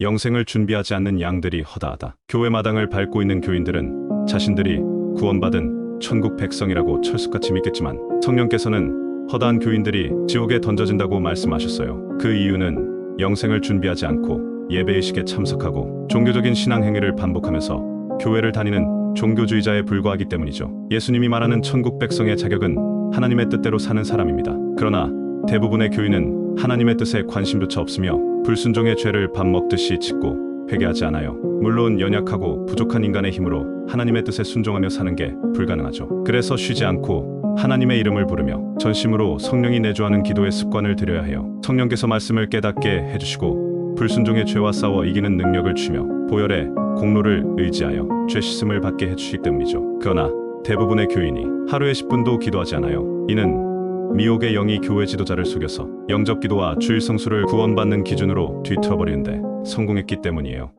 영생을 준비하지 않는 양들이 허다하다. 교회 마당을 밟고 있는 교인들은 자신들이 구원받은 천국 백성이라고 철수같이 믿겠지만 성령께서는 허다한 교인들이 지옥에 던져진다고 말씀하셨어요. 그 이유는 영생을 준비하지 않고 예배의식에 참석하고 종교적인 신앙 행위를 반복하면서 교회를 다니는 종교주의자에 불과하기 때문이죠. 예수님이 말하는 천국 백성의 자격은 하나님의 뜻대로 사는 사람입니다. 그러나 대부분의 교인은 하나님의 뜻에 관심조차 없으며 불순종의 죄를 밥 먹듯이 짓고 회개하지 않아요. 물론 연약하고 부족한 인간의 힘으로 하나님의 뜻에 순종하며 사는 게 불가능하죠. 그래서 쉬지 않고 하나님의 이름을 부르며 전심으로 성령이 내주하는 기도의 습관을 들여야 해요. 성령께서 말씀을 깨닫게 해주시고 불순종의 죄와 싸워 이기는 능력을 주며 보혈의 공로를 의지하여 죄 씻음을 받게 해주시기 때문이죠. 그러나 대부분의 교인이 하루에 10분도 기도하지 않아요. 이는 미혹의 영이 교회 지도자를 속여서 영접 기도와 주일 성수를 구원받는 기준으로 뒤틀어버리는데 성공했기 때문이에요.